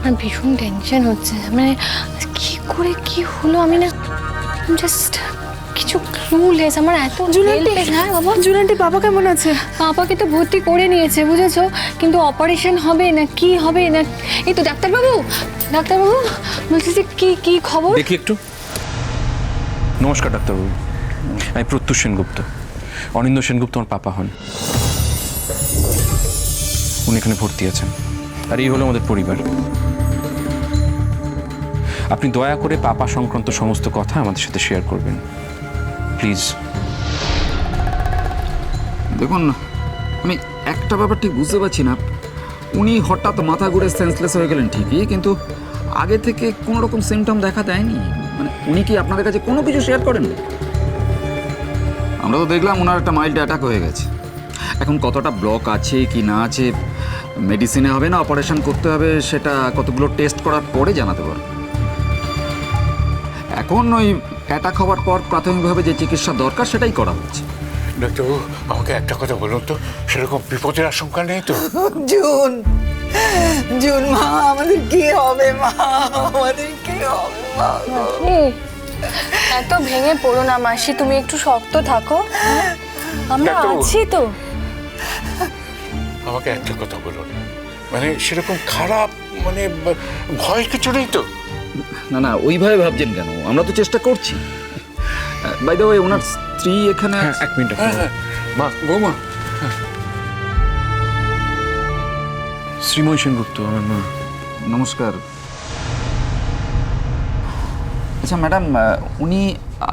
আমার ভীষণ টেনশন হচ্ছে। মানে কি করে কি হলো আমি না জাস্ট কিছু ক্লুলেস আমার এত জুলান্টি হ্যাঁ বাবা। জুলান্টি বাবা কেমন আছে? পাপাকে তো ভর্তি করে নিয়েছে বুঝেছ? কিন্তু অপারেশন হবে না কি হবে না? এই তো ডাক্তারবাবু ডাক্তারবাবু বলছি যে কি কি খবর? দেখি একটু। নমস্কার ডাক্তারবাবু। আমি প্রত্যুষ সেনগুপ্ত। অনিন্দ সেনগুপ্ত আমার পাপা হন। উনি এখানে ভর্তি আছেন। আর এই হলো আমাদের পরিবার। আপনি দয়া করে পাপা সংক্রান্ত সমস্ত কথা আমাদের সাথে শেয়ার করবেন। প্লিজ দেখুন, আমি একটা ব্যাপার ঠিক বুঝতে পারছি না। উনি হঠাৎ মাথা ঘুরে সেন্সলেস হয়ে গেলেন ঠিকই, কিন্তু আগে থেকে কোনো রকম সিমটম দেখা দেয়নি। মানে উনি কি আপনাদের কাছে কোনো কিছু শেয়ার করেন? আমরা তো দেখলাম ওনার একটা মাইল্ড অ্যাটাক হয়ে গেছে। এখন কতটা ব্লক আছে, কি না আছে মেডিসিনে হবে না অপারেশন করতে হবে, সেটা কতগুলো টেস্ট করার পরে জানাতে পারব। এখন ওই অ্যাটাক হওয়ার পর প্রাথমিকভাবে যে চিকিৎসা দরকার সেটাই করা হচ্ছে ডাক্তারবাবু আমাকে একটা কথা বলুন তো সেরকম বিপদের আশঙ্কা নেই তো জুন জুন মা আমাদের কি হবে মা আমাদের কি হবে মা? এত ভেঙে পড়ো না মাসি তুমি একটু শক্ত থাকো হ্যাঁ? আমরা। আছি তো আমাকে একটা কথা বলুন মানে সেরকম খারাপ মানে ভয় কিছু নেই তো না না ওইভাবে ভাবছেন কেন? আমরা তো চেষ্টা করছি। বাই দ্য ওয়ে ওনার স্ত্রী এখানে হ্যাঁ এক মিনিট মা বৌমা। শ্রীময় সেনগুপ্ত আমার মা। নমস্কার। আচ্ছা ম্যাডাম উনি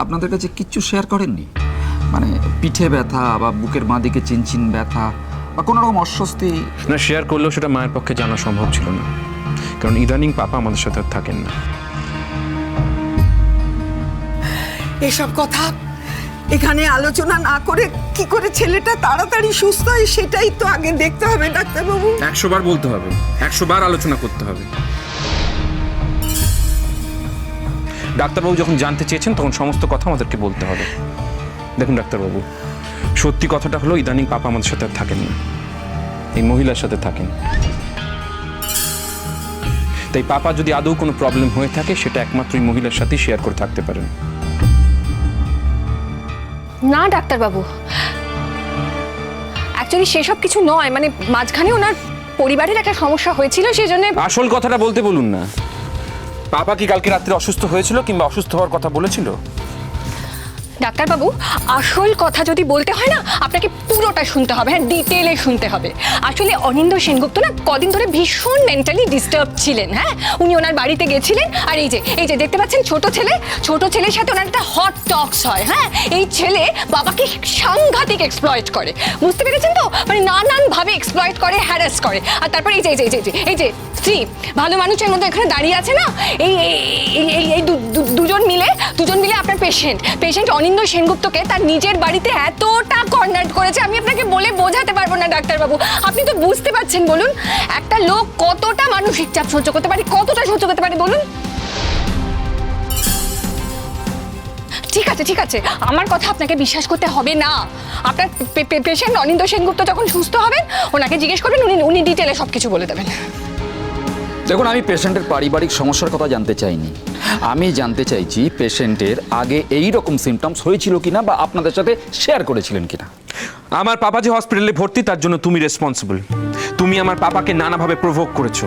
আপনাদের কাছে কিচ্ছু শেয়ার করেননি? মানে পিঠে ব্যথা বা বুকের বাঁ দিকে চিনচিন ব্যথা বা কোনো রকম অস্বস্তি? না শেয়ার করলেও সেটা মায়ের পক্ষে জানা সম্ভব ছিল না। কারণ ইদানিং পাপা আমাদের সাথে আর থাকেন না। এসব কথা এখানে আলোচনা না করে কি করে ছেলেটা তাড়াতাড়ি সুস্থ হয় সেটাই তো আগে দেখতে হবে ডাক্তারবাবু। একশো বার বলতে হবে একশো বার আলোচনা করতে হবে। ডাক্তারবাবু যখন জানতে চেয়েছেন তখন সমস্ত কথা আমাদেরকে বলতে হবে। দেখুন ডাক্তারবাবু সত্যি কথাটা হলো ইদানিং পাপা আমাদের সাথে থাকেন না। এই মহিলার সাথে থাকেন। তাই পাপা যদি আদৌ কোনো প্রবলেম হয়ে থাকে সেটা একমাত্র এই মহিলার সাথেই শেয়ার করে থাকতে পারেন। না ডাক্তারবাবু। অ্যাকচুয়ালি সেসব কিছু নয়। মানে মাঝখানে ওনার পরিবারের একটা সমস্যা হয়েছিল সেই জন্য আসল কথাটা বলতে বলুন না। পাপা কি কালকে রাত্রে অসুস্থ হয়েছিল কিংবা অসুস্থ হওয়ার কথা বলেছিল? ডাক্তারবাবু আসল কথা যদি বলতে হয় না আপনাকে পুরোটা শুনতে হবে হ্যাঁ ডিটেলে শুনতে হবে। আসলে অনিন্দ সেনগুপ্ত না কদিন ধরে ভীষণ মেন্টালি ডিস্টার্ব ছিলেন হ্যাঁ? উনি ওনার বাড়িতে গেছিলেন আর এই যে এই যে দেখতে পাচ্ছেন ছোট ছেলে ছোট ছেলের সাথে ওনার একটা হট টক্স হয় হ্যাঁ? এই ছেলে বাবাকে সাংঘাতিক এক্সপ্লয়েট করে। বুঝতে পেরেছেন তো? মানে নানানভাবে এক্সপ্লয়েট করে হ্যারাস করে। আর তারপরে এই যে এই যে এই যে, এই যে স্ত্রী ভালো মানুষের মতো এখানে দাঁড়িয়ে আছে না? এই এই- এই- দুজন মিলে দুজন মিলে আপনার পেশেন্ট পেশেন্ট অনিন্দ সেনগুপ্তকে তার নিজের বাড়িতে এতটা কর্নার করেছে আমি আপনাকে বলে বোঝাতে পারব না, ডাক্তারবাবু। আপনি তো বুঝতে পারছেন, বলুন, একটা লোক কতটা মানসিক চাপ সহ্য করতে পারে, কতটা সহ্য করতে পারে, বলুন। ঠিক আছে ঠিক আছে, আমার কথা আপনাকে বিশ্বাস করতে হবে না। আপনার পেশেন্ট অনিন্দ সেনগুপ্ত যখন সুস্থ হবেন, ওনাকে জিজ্ঞেস করবেন, উনি উনি ডিটেলে সব কিছু বলে দেবেন। দেখুন, আমি পেশেন্টের পারিবারিক সমস্যার কথা জানতে চাইনি। আমি জানতে চাইছি পেশেন্টের আগে এই রকম সিমটমস হয়েছিল কিনা বা আপনাদের সাথে শেয়ার করেছিলেন কিনা। আমার পাপা যে হসপিটালে ভর্তি, তার জন্য তুমি রেসপন্সিবল তুমি আমার পাপাকে নানাভাবে প্রভোগ করেছ।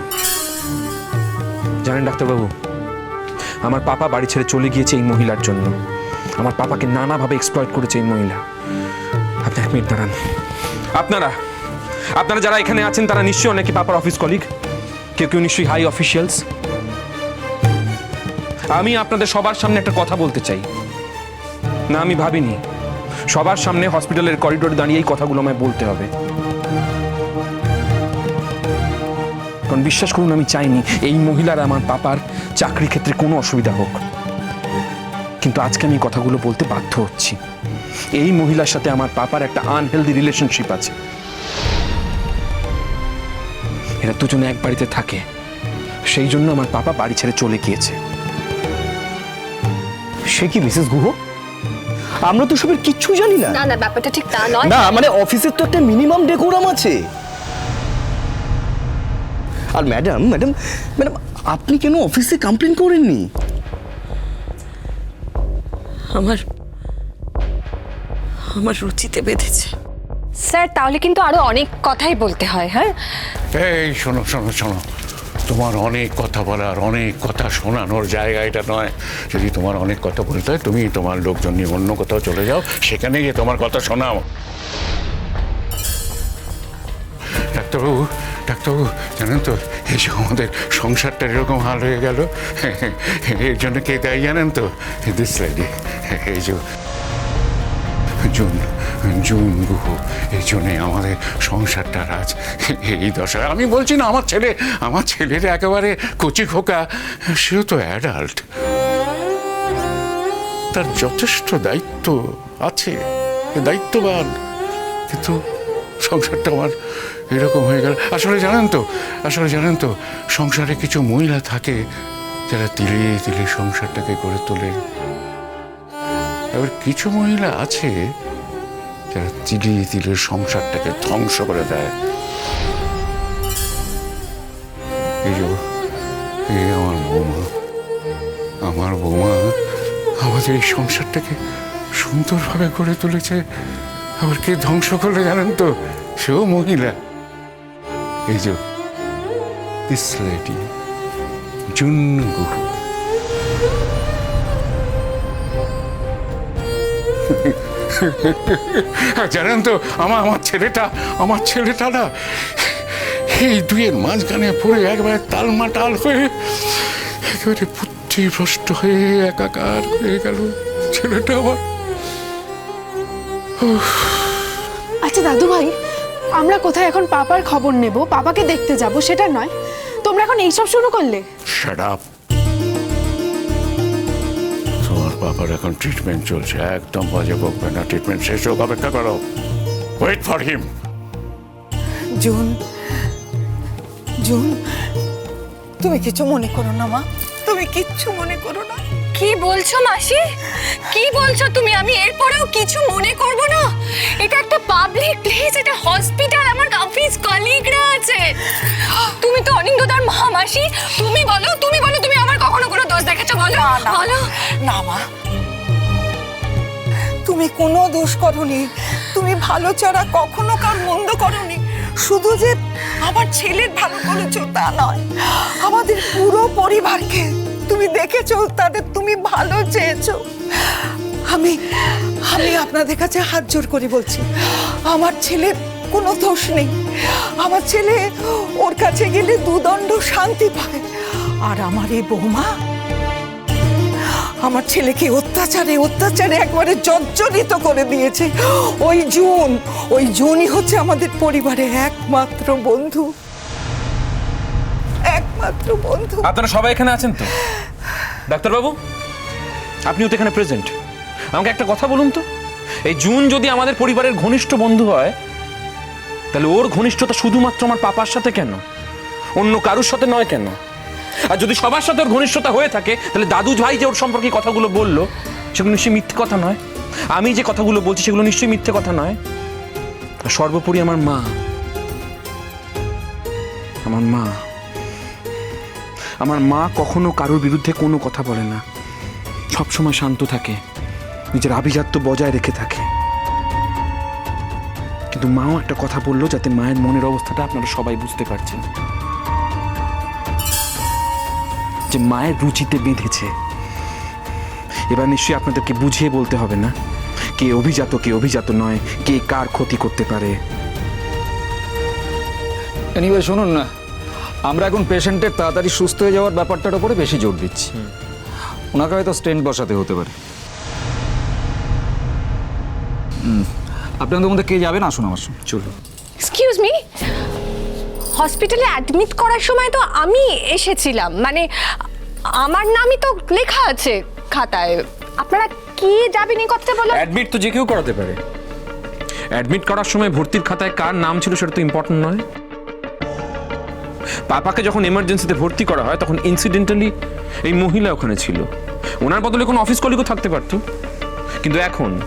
জানেন ডাক্তারবাবু, আমার পাপা বাড়ি ছেড়ে চলে গিয়েছে এই মহিলার জন্য। আমার পাপাকে নানাভাবে এক্সপ্লয়েট করেছে এই মহিলা। আপনি এক মিনিট দাঁড়ান। আপনারা আপনারা যারা এখানে আছেন, তারা নিশ্চয়ই অনেকে পাপার অফিস কলিগ কেউ কেউ নিশ্চয়ই হাই অফিসিয়ালস আমি আপনাদের সবার সামনে একটা কথা বলতে চাই। না, আমি ভাবিনি। সবার সামনে হসপিটালের করিডোরে দাঁড়িয়ে এই কথাগুলো আমায় বলতে হবে। কারণ বিশ্বাস করুন, আমি চাইনি এই মহিলার আমার পাপার চাকরি ক্ষেত্রে কোনো অসুবিধা হোক। কিন্তু আজকে আমি কথাগুলো বলতে বাধ্য হচ্ছি। এই মহিলার সাথে আমার পাপার একটা আনহেলদি রিলেশনশিপ আছে। এরা দুজনে এক বাড়িতে থাকে। সেই জন্য আমার পাপা বাড়ি ছেড়ে চলে গিয়েছে। সে কি মিসেস গুহ? আমরা তো সবের কিচ্ছু জানি না। না না ব্যাপারটা ঠিক তা নয়। না মানে অফিসের তো একটা মিনিমাম ডেকোরাম আছে। আর ম্যাডাম ম্যাডাম ম্যাডাম আপনি কেন অফিসে কমপ্লেন করেননি? আমার আমার রুচিতে বেঁধেছে। স্যার তাহলে কিন্তু আরও অনেক কথাই বলতে হয় হ্যাঁ? এই শোনো শোনো শোনো। তোমার অনেক কথা বলার, অনেক কথা শোনানোর জায়গা এটা নয়। যদি তোমার অনেক কথা বলতে হয়, তুমি তোমার লোকজন নিয়ে অন্য কোথাও চলে যাও, সেখানে গিয়ে তোমার কথা শোনাও। ডাক্তারবাবু ডাক্তারবাবু, জানেন তো, এই যে আমাদের সংসারটা এরকম হাল হয়ে গেল। এর জন্য কে দায়ী জানেন তো? দিস লেডি এই যে জুন। জুন গুহ এই জন্যে আমাদের সংসারটা আজ এই দশা আমি বলছি না, আমার ছেলে, আমার ছেলের একেবারে কচি খোকা, সেও তো অ্যাডাল্ট তার যথেষ্ট দায়িত্ব আছে, দায়িত্ববান। কিন্তু সংসারটা আমার এরকম হয়ে গেল। আসলে জানেন তো, আসলে জানেন তো, সংসারে কিছু মহিলা থাকে যারা তিলে তিলে সংসারটাকে গড়ে তোলে এবার কিছু মহিলা আছে যারা তিলে তিলে সংসারটাকে ধ্বংস করে দেয়। এই যে আমার বৌমা আমার বৌমা আমাদের এই সংসারটাকে সুন্দরভাবে গড়ে তুলেছে। আবার কে ধ্বংস করলে জানেন তো? সেও মহিলা। এই যে দিস লেডি জুনগুহু আর জানেন তো আমার আমার ছেলেটা আমার ছেলেটা না এই দুইয়ের মাঝখানে পড়ে একবারে তালমাটাল হয়ে একেবারে বুদ্ধি ভ্রষ্ট হয়ে একাকার হয়ে গেল ছেলেটা আমার। আচ্ছা দাদু ভাই আমরা কোথায় এখন পাপার খবর নেব? পাপাকে দেখতে যাব সেটা নয়। তোমরা এখন এইসব শুরু করলে? শাট আপ বাবার এখন ট্রিটমেন্ট চলছে, একদম বাজে বকবে না। ট্রিটমেন্ট শেষ হোক, অপেক্ষা করো। ওয়েট ফর হিম জুন জুন, তুমি কিছু মনে করো না, মা। তুমি কিচ্ছু মনে করো না। কি বলছো মাসি? কি বলছো তুমি? আমি এরপরেও কিছু মনে করব না। এটা একটা পাবলিক প্লেস এটা হসপিটাল আমার অফিস কলিগরা আছে। তুমি তো অনিন্দদার মা মাসি। তুমি বলো তুমি বলো তুমি আমার কখনো কোনো দোষ দেখেছ? বলো বলো। না মা। তুমি কোনো দোষ করনি। তুমি ভালো ছাড়া কখনো কার মন্দ করনি। শুধু যে আমার ছেলের ভালো করেছ তা নয় আমাদের পুরো পরিবারকে। তুমি দেখেছ, তাদের তুমি ভালো চেয়েছো। আমি আমি আপনাদের কাছে হাত জোর করে বলছি, আমার ছেলের কোনো দোষ নেই। আমার ছেলে ওর কাছে গেলে দুদণ্ড শান্তি পায়। আর আমার এই বৌমা, আমার ছেলেকে অত্যাচারে অত্যাচারে একবারে জর্জরিত করে দিয়েছে। ওই জুন, ওই জুনই হচ্ছে আমাদের পরিবারে একমাত্র বন্ধু। একমাত্র বন্ধু। আপনারা সবাই এখানে আছেন তো? ডাক্তারবাবু, আপনিও তো এখানে প্রেজেন্ট আমাকে একটা কথা বলুন তো। এই জুন যদি আমাদের পরিবারের ঘনিষ্ঠ বন্ধু হয়, তাহলে ওর ঘনিষ্ঠতা শুধুমাত্র আমার পাপার সাথে কেন? অন্য কারুর সাথে নয় কেন? আর যদি সবার সাথে ওর ঘনিষ্ঠতা হয়ে থাকে, তাহলে দাদু ভাই যে ওর সম্পর্কে কথাগুলো বলল, সেগুলো নিশ্চয়ই মিথ্যে কথা নয়। আমি যে কথাগুলো বলছি, সেগুলো নিশ্চয়ই মিথ্যে কথা নয়। সর্বোপরি আমার মা। আমার মা। আমার মা কখনো কারোর বিরুদ্ধে কোনো কথা বলে না। সবসময় শান্ত থাকে, নিজের আভিজাত্য বজায় রেখে থাকে। কিন্তু মাও একটা কথা বলল যাতে মায়ের মনের অবস্থাটা আপনারা সবাই বুঝতে পারছেন। যে মায়ের রুচিতে বেঁধেছে। এবার নিশ্চয়ই আপনাদেরকে বুঝিয়ে বলতে হবে না, কে অভিজাত কে অভিজাত নয়, কে কার ক্ষতি করতে পারে। এনিওয়ে শুনুন না। আমরা এখন পেশেন্টের তাড়াতাড়ি সুস্থ হয়ে যাওয়ার ব্যাপারটার উপরে বেশি জোর দিচ্ছি। ওনাকে হয়তো স্টেন্ট বসাতে হতে পারে। আপনাদের মধ্যে কে যাবেন? আসুন আমার সঙ্গে। চলুন। এক্সকিউজ মি হসপিটালে অ্যাডমিট করার সময় তো আমি এসেছিলাম। মানে আমার নামই তো লেখা আছে খাতায়। আপনারা কি যাবেন এই কথাটা বলো অ্যাডমিট তো যে কেউ করাতে পারে। অ্যাডমিট করার সময় ভর্তির খাতায় কার নাম ছিল সেটা তো ইম্পর্টেন্ট নয়। পাপাকে যখন এমার্জেন্সিতে ভর্তি করা হয়, তখন ইনসিডেন্টালি এই মহিলা ওখানে ছিল। ওনার বদলে কোনো অফিস কলিগও থাকতে পারতো। কিন্তু এখন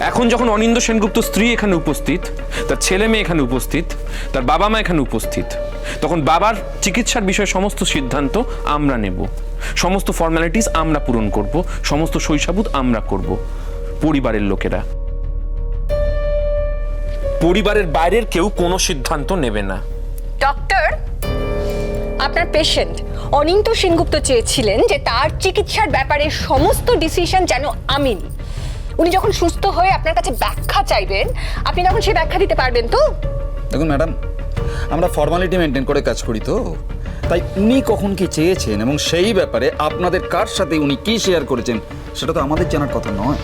এখন যখন অনিন্দ সেনগুপ্ত স্ত্রী এখানে উপস্থিত, তার ছেলে মেয়ে এখানে উপস্থিত, তার বাবা মা এখানে উপস্থিত, তখন বাবার চিকিৎসার বিষয়ে সমস্ত সিদ্ধান্ত আমরা নেব। সমস্ত ফর্মালিটিস আমরা পূরণ করব, সমস্ত শৈশাবুত আমরা করব, পরিবারের লোকেরা। পরিবারের বাইরের কেউ কোনো সিদ্ধান্ত নেবে না। ডক্টর আপনার পেশেন্ট অনিন্ত সেনগুপ্ত চেয়েছিলেন যে তার চিকিৎসার ব্যাপারে সমস্ত ডিসিশন যেন আমি উনি যখন সুস্থ হয়ে আপনার কাছে ব্যাখ্যা চাইবেন, আপনি তখন সেই ব্যাখ্যা দিতে পারবেন তো? দেখুন ম্যাডাম, আমরা ফর্মালিটি মেনটেন করে কাজ করি তো। তাই উনি কখন কি চেয়েছেন এবং সেই ব্যাপারে আপনাদের কার সাথে উনি কি শেয়ার করেছেন, সেটা তো আমাদের জানার কথা নয়।